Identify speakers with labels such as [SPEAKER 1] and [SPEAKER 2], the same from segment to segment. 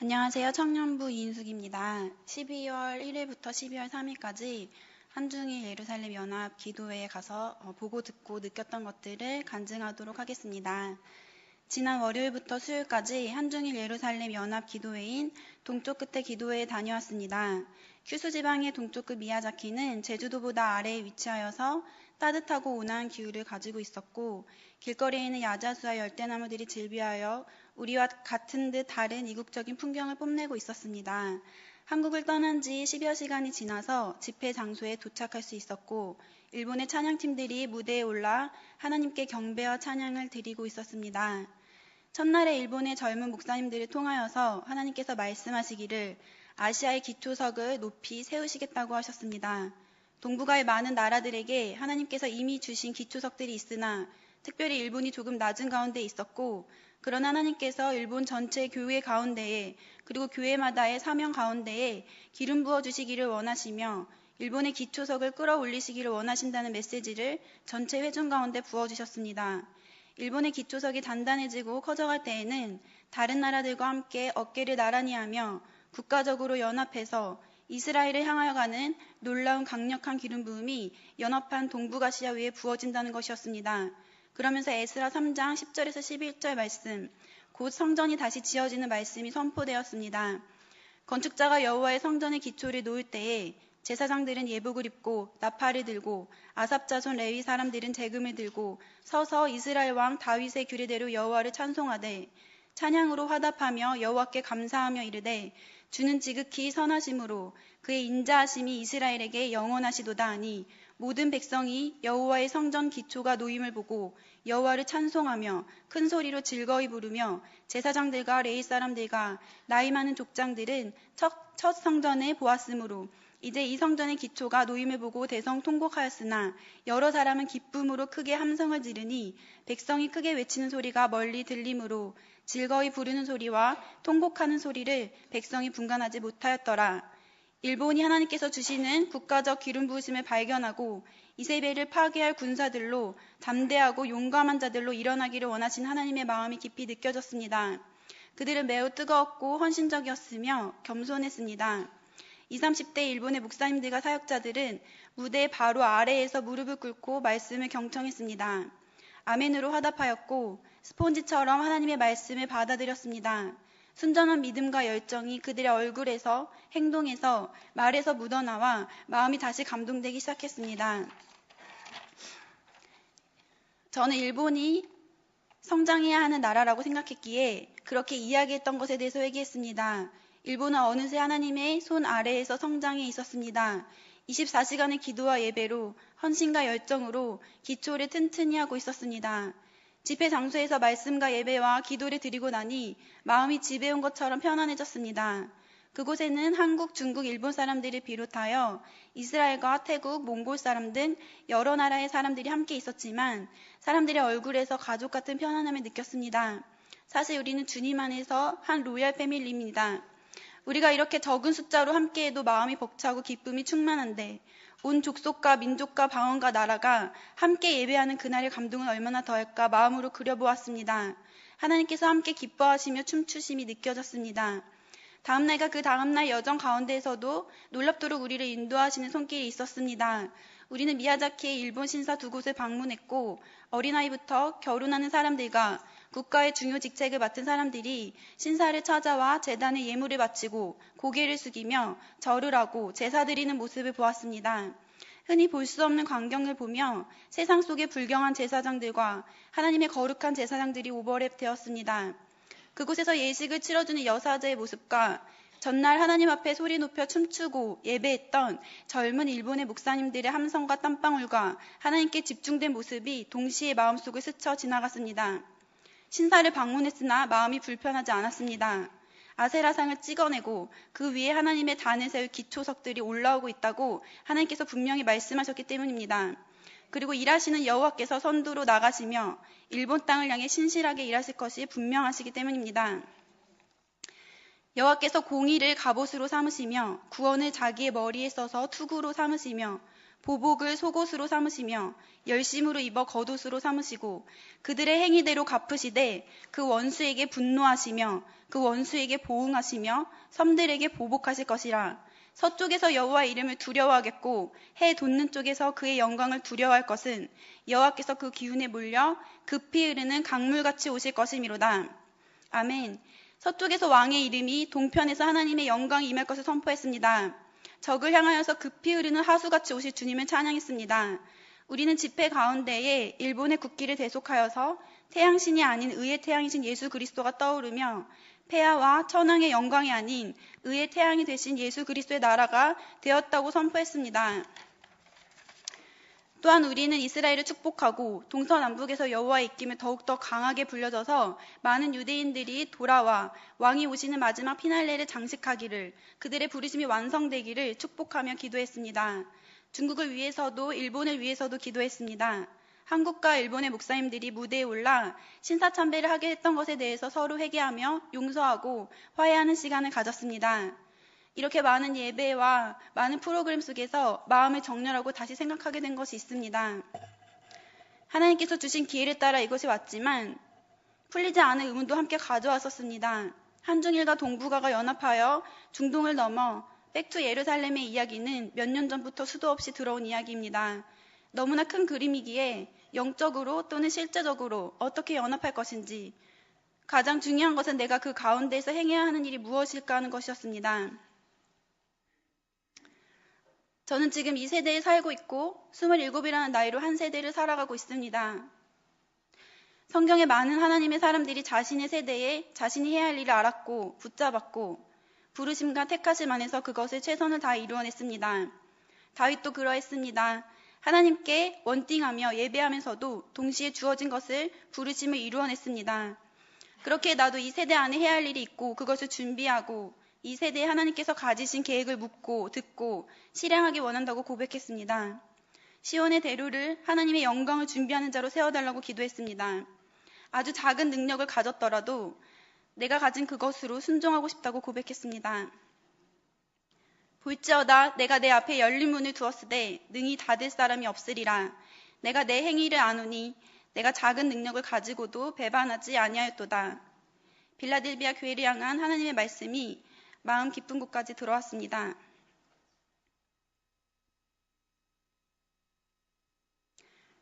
[SPEAKER 1] 안녕하세요. 청년부 이인숙입니다. 12월 1일부터 12월 3일까지 한중일 예루살렘 연합 기도회에 가서 어, 보고 듣고 느꼈던 것들을 간증하도록 하겠습니다. 지난 월요일부터 수요일까지 한중일 예루살렘 연합 기도회인 동쪽 끝에 기도회에 다녀왔습니다. 큐스 지방의 동쪽 끝 미야자키는 제주도보다 아래에 위치하여서 따뜻하고 온화한 기후를 가지고 있었고 길거리에는 야자수와 열대나무들이 질비하여 우리와 같은 듯 다른 이국적인 풍경을 뽐내고 있었습니다. 한국을 떠난 지 10여 시간이 지나서 집회 장소에 도착할 수 있었고 일본의 찬양팀들이 무대에 올라 하나님께 경배와 찬양을 드리고 있었습니다. 첫날에 일본의 젊은 목사님들을 통하여서 하나님께서 말씀하시기를 아시아의 기초석을 높이 세우시겠다고 하셨습니다. 동북아의 많은 나라들에게 하나님께서 이미 주신 기초석들이 있으나 특별히 일본이 조금 낮은 가운데 있었고 그러나 하나님께서 일본 전체 교회 가운데에 그리고 교회마다의 사명 가운데에 기름 부어 주시기를 원하시며 일본의 기초석을 끌어올리시기를 원하신다는 메시지를 전체 회중 가운데 부어 주셨습니다. 일본의 기초석이 단단해지고 커져갈 때에는 다른 나라들과 함께 어깨를 나란히 하며 국가적으로 연합해서 이스라엘을 향하여 가는 놀라운 강력한 기름 부음이 연합한 동북아시아 위에 부어진다는 것이었습니다. 그러면서 에스라 3장 10절에서 11절 말씀, 곧 성전이 다시 지어지는 말씀이 선포되었습니다. 건축자가 여호와의 성전의 기초를 놓을 때에 제사장들은 예복을 입고 나팔을 들고 아삽 자손 레위 사람들은 재금을 들고 서서 이스라엘 왕 다윗의 규례대로 여호와를 찬송하되 찬양으로 화답하며 여호와께 감사하며 이르되 주는 지극히 선하심으로 그의 인자하심이 이스라엘에게 영원하시도다 하니 모든 백성이 여호와의 성전 기초가 놓임을 보고 여호와를 찬송하며 큰 소리로 즐거이 부르며 제사장들과 레이 사람들과 나이 많은 족장들은 첫, 첫 성전에 보았으므로 이제 이 성전의 기초가 놓임을 보고 대성 통곡하였으나 여러 사람은 기쁨으로 크게 함성을 지르니 백성이 크게 외치는 소리가 멀리 들림으로 즐거이 부르는 소리와 통곡하는 소리를 백성이 분간하지 못하였더라. 일본이 하나님께서 주시는 국가적 기름 부으심을 발견하고 이세벨을 파괴할 군사들로 담대하고 용감한 자들로 일어나기를 원하신 하나님의 마음이 깊이 느껴졌습니다. 그들은 매우 뜨거웠고 헌신적이었으며 겸손했습니다. 20, 30대 일본의 목사님들과 사역자들은 무대 바로 아래에서 무릎을 꿇고 말씀을 경청했습니다. 아멘으로 화답하였고 스폰지처럼 하나님의 말씀을 받아들였습니다. 순전한 믿음과 열정이 그들의 얼굴에서 행동에서 말에서 묻어나와 마음이 다시 감동되기 시작했습니다. 저는 일본이 성장해야 하는 나라라고 생각했기에 그렇게 이야기했던 것에 대해서 회개했습니다. 일본은 어느새 하나님의 손 아래에서 성장해 있었습니다. 24시간의 기도와 예배로 헌신과 열정으로 기초를 튼튼히 하고 있었습니다. 집회 장소에서 말씀과 예배와 기도를 드리고 나니 마음이 집에 온 것처럼 편안해졌습니다. 그곳에는 한국, 중국, 일본 사람들을 비롯하여 이스라엘과 태국, 몽골 사람 등 여러 나라의 사람들이 함께 있었지만 사람들의 얼굴에서 가족 같은 편안함을 느꼈습니다. 사실 우리는 주님 안에서 한 로얄 패밀리입니다. 우리가 이렇게 적은 숫자로 함께해도 마음이 벅차고 기쁨이 충만한데 온 족속과 민족과 방언과 나라가 함께 예배하는 그날의 감동은 얼마나 더할까 마음으로 그려보았습니다. 하나님께서 함께 기뻐하시며 춤추심이 느껴졌습니다. 다음날과 그 다음날 여정 가운데에서도 놀랍도록 우리를 인도하시는 손길이 있었습니다. 우리는 미야자키의 일본 신사 두 곳을 방문했고 어린아이부터 결혼하는 사람들과 국가의 중요 직책을 맡은 사람들이 신사를 찾아와 재단에 예물을 바치고 고개를 숙이며 절을 하고 제사 드리는 모습을 보았습니다. 흔히 볼 수 없는 광경을 보며 세상 속의 불경한 제사장들과 하나님의 거룩한 제사장들이 오버랩 되었습니다. 그곳에서 예식을 치러주는 여사제의 모습과 전날 하나님 앞에 소리 높여 춤추고 예배했던 젊은 일본의 목사님들의 함성과 땀방울과 하나님께 집중된 모습이 동시에 마음속을 스쳐 지나갔습니다. 신사를 방문했으나 마음이 불편하지 않았습니다. 아세라상을 찍어내고 그 위에 하나님의 단을 세울 기초석들이 올라오고 있다고 하나님께서 분명히 말씀하셨기 때문입니다. 그리고 일하시는 여호와께서 선두로 나가시며 일본 땅을 향해 신실하게 일하실 것이 분명하시기 때문입니다. 여호와께서 공의를 갑옷으로 삼으시며 구원을 자기의 머리에 써서 투구로 삼으시며 보복을 속옷으로 삼으시며 열심으로 입어 겉옷으로 삼으시고 그들의 행위대로 갚으시되 그 원수에게 분노하시며 그 원수에게 보응하시며 섬들에게 보복하실 것이라 서쪽에서 여호와의 이름을 두려워하겠고 해 돋는 쪽에서 그의 영광을 두려워할 것은 여호와께서 그 기운에 몰려 급히 흐르는 강물같이 오실 것이미로다. 아멘. 서쪽에서 왕의 이름이 동편에서 하나님의 영광이 임할 것을 선포했습니다. 적을 향하여서 급히 흐르는 하수같이 오실 주님을 찬양했습니다. 우리는 집회 가운데에 일본의 국기를 대속하여서 태양신이 아닌 의의 태양이신 예수 그리스도가 떠오르며 폐하와 천황의 영광이 아닌 의의 태양이 되신 예수 그리스도의 나라가 되었다고 선포했습니다. 또한 우리는 이스라엘을 축복하고 동서남북에서 여호와의 입김을 더욱더 강하게 불려져서 많은 유대인들이 돌아와 왕이 오시는 마지막 피날레를 장식하기를 그들의 부르심이 완성되기를 축복하며 기도했습니다. 중국을 위해서도 일본을 위해서도 기도했습니다. 한국과 일본의 목사님들이 무대에 올라 신사 참배를 하게 했던 것에 대해서 서로 회개하며 용서하고 화해하는 시간을 가졌습니다. 이렇게 많은 예배와 많은 프로그램 속에서 마음을 정렬하고 다시 생각하게 된 것이 있습니다. 하나님께서 주신 기회를 따라 이것이 왔지만 풀리지 않은 의문도 함께 가져왔었습니다. 한중일과 동북아가 연합하여 중동을 넘어 백투 예루살렘의 이야기는 몇 년 전부터 수도 없이 들어온 이야기입니다. 너무나 큰 그림이기에 영적으로 또는 실제적으로 어떻게 연합할 것인지 가장 중요한 것은 내가 그 가운데에서 행해야 하는 일이 무엇일까 하는 것이었습니다. 저는 지금 이 세대에 살고 있고 27이라는 나이로 한 세대를 살아가고 있습니다. 성경에 많은 하나님의 사람들이 자신의 세대에 자신이 해야 할 일을 알았고 붙잡았고 부르심과 택하심 안에서 그것을 최선을 다해 이루어냈습니다. 다윗도 그러했습니다. 하나님께 원띵하며 예배하면서도 동시에 주어진 것을 부르심을 이루어냈습니다. 그렇게 나도 이 세대 안에 해야 할 일이 있고 그것을 준비하고 이 세대에 하나님께서 가지신 계획을 묻고 듣고 실행하기 원한다고 고백했습니다. 시온의 대로를 하나님의 영광을 준비하는 자로 세워달라고 기도했습니다. 아주 작은 능력을 가졌더라도 내가 가진 그것으로 순종하고 싶다고 고백했습니다. 볼지어다 내가 내 앞에 열린 문을 두었으되 능히 닫을 사람이 없으리라. 내가 내 행위를 아노니 내가 작은 능력을 가지고도 배반하지 아니하였도다. 빌라델비아 교회를 향한 하나님의 말씀이 마음 깊은 곳까지 들어왔습니다.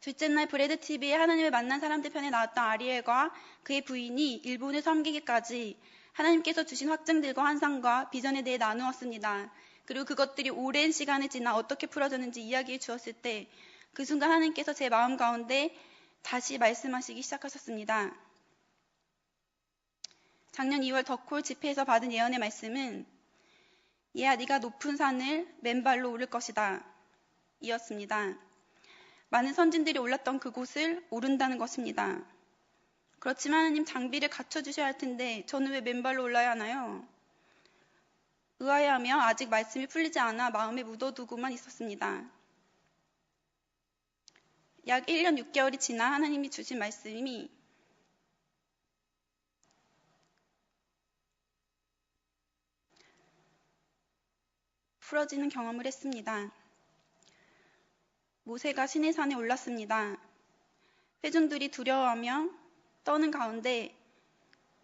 [SPEAKER 1] 둘째 날 브레드 TV에 하나님을 만난 사람들 편에 나왔던 아리엘과 그의 부인이 일본을 섬기기까지 하나님께서 주신 확증들과 환상과 비전에 대해 나누었습니다. 그리고 그것들이 오랜 시간이 지나 어떻게 풀어졌는지 이야기해 주었을 때 그 순간 하나님께서 제 마음 가운데 다시 말씀하시기 시작하셨습니다. 작년 2월 덕콜 집회에서 받은 예언의 말씀은 얘야 네가 높은 산을 맨발로 오를 것이다. 이었습니다. 많은 선진들이 올랐던 그곳을 오른다는 것입니다. 그렇지만 하나님 장비를 갖춰주셔야 할 텐데 저는 왜 맨발로 올라야 하나요? 의아해하며 아직 말씀이 풀리지 않아 마음에 묻어두고만 있었습니다. 약 1년 6개월이 지나 하나님이 주신 말씀이 풀어지는 경험을 했습니다. 모세가 시내산에 올랐습니다. 회중들이 두려워하며 떠는 가운데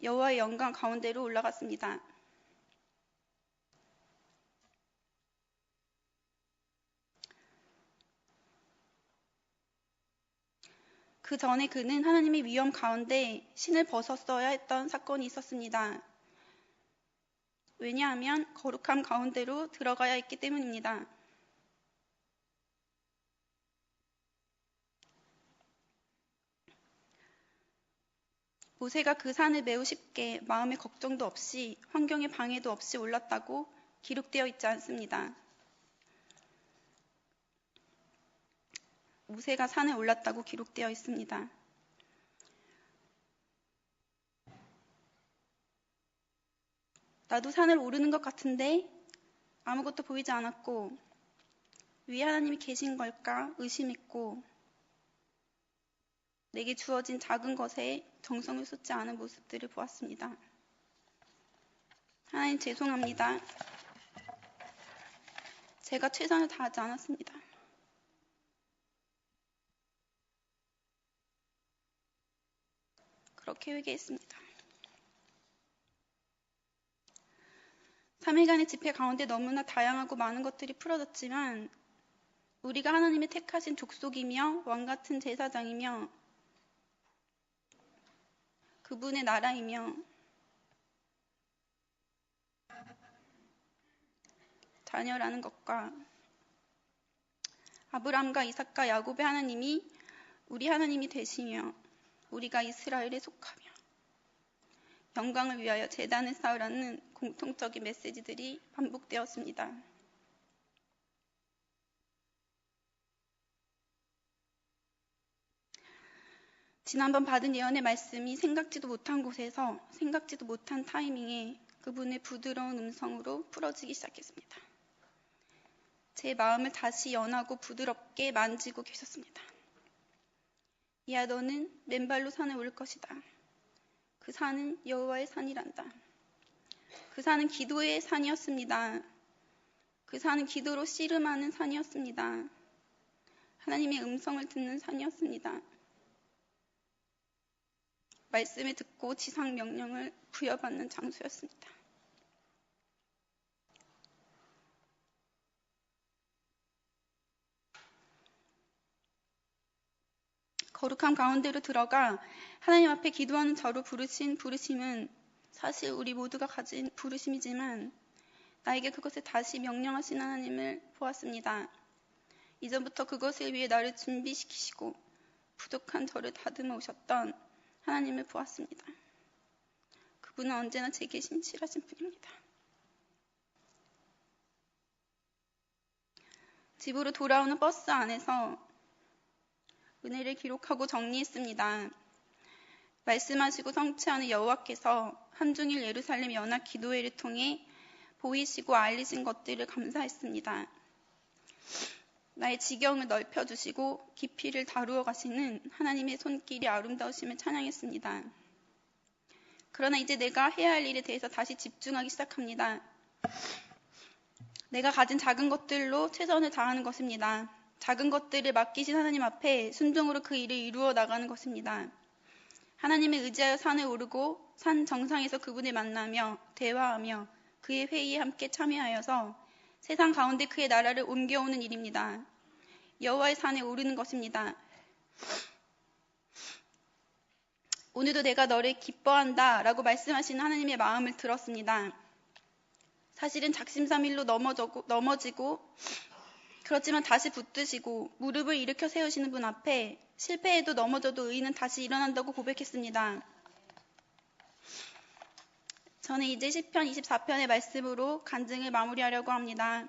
[SPEAKER 1] 여호와의 영광 가운데로 올라갔습니다. 그 전에 그는 하나님의 위험 가운데 신을 벗었어야 했던 사건이 있었습니다. 왜냐하면 거룩함 가운데로 들어가야 했기 때문입니다. 모세가 그 산을 매우 쉽게 마음의 걱정도 없이 환경의 방해도 없이 올랐다고 기록되어 있지 않습니다. 모세가 산에 올랐다고 기록되어 있습니다. 나도 산을 오르는 것 같은데 아무것도 보이지 않았고 위에 하나님이 계신 걸까 의심했고 내게 주어진 작은 것에 정성을 쏟지 않은 모습들을 보았습니다. 하나님 죄송합니다. 제가 최선을 다하지 않았습니다. 그렇게 회개했습니다. 3일간의 집회 가운데 너무나 다양하고 많은 것들이 풀어졌지만 우리가 하나님의 택하신 족속이며 왕 같은 제사장이며 그분의 나라이며 자녀라는 것과 아브람과 이삭과 야곱의 하나님이 우리 하나님이 되시며 우리가 이스라엘에 속하며 영광을 위하여 재단을 쌓으라는 공통적인 메시지들이 반복되었습니다. 지난번 받은 예언의 말씀이 생각지도 못한 곳에서 생각지도 못한 타이밍에 그분의 부드러운 음성으로 풀어지기 시작했습니다. 제 마음을 다시 연하고 부드럽게 만지고 계셨습니다. 야 너는 맨발로 산에 오를 것이다. 그 산은 여호와의 산이란다. 그 산은 기도의 산이었습니다. 그 산은 기도로 씨름하는 산이었습니다. 하나님의 음성을 듣는 산이었습니다. 말씀을 듣고 지상 명령을 부여받는 장소였습니다. 거룩함 가운데로 들어가 하나님 앞에 기도하는 저로 부르신 부르심은 사실 우리 모두가 가진 부르심이지만 나에게 그것을 다시 명령하신 하나님을 보았습니다. 이전부터 그것을 위해 나를 준비시키시고 부족한 저를 다듬어 오셨던 하나님을 보았습니다. 그분은 언제나 제게 신실하신 분입니다. 집으로 돌아오는 버스 안에서 은혜를 기록하고 정리했습니다. 말씀하시고 성취하는 여호와께서 한중일 예루살렘 연합 기도회를 통해 보이시고 알리신 것들을 감사했습니다. 나의 지경을 넓혀주시고 깊이를 다루어 가시는 하나님의 손길이 아름다우심을 찬양했습니다. 그러나 이제 내가 해야 할 일에 대해서 다시 집중하기 시작합니다. 내가 가진 작은 것들로 최선을 다하는 것입니다. 작은 것들을 맡기신 하나님 앞에 순종으로 그 일을 이루어 나가는 것입니다. 하나님의 의지하여 산에 오르고 산 정상에서 그분을 만나며 대화하며 그의 회의에 함께 참여하여서 세상 가운데 그의 나라를 옮겨오는 일입니다. 여호와의 산에 오르는 것입니다. 오늘도 내가 너를 기뻐한다 라고 말씀하시는 하나님의 마음을 들었습니다. 사실은 작심삼일로 넘어지고 그렇지만 다시 붙드시고 무릎을 일으켜 세우시는 분 앞에 실패해도 넘어져도 의인은 다시 일어난다고 고백했습니다. 저는 이제 10편 24편의 말씀으로 간증을 마무리하려고 합니다.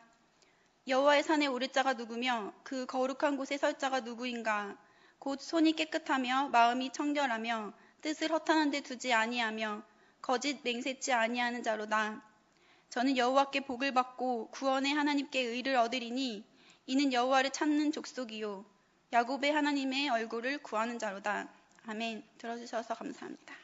[SPEAKER 1] 여호와의 산에 오를 자가 누구며 그 거룩한 곳에 설 자가 누구인가? 곧 손이 깨끗하며 마음이 청결하며 뜻을 허탄한 데 두지 아니하며 거짓 맹세치 아니하는 자로다. 저는 여호와께 복을 받고 구원의 하나님께 의를 얻으리니 이는 여호와를 찾는 족속이요 야곱의 하나님의 얼굴을 구하는 자로다. 아멘. 들어주셔서 감사합니다.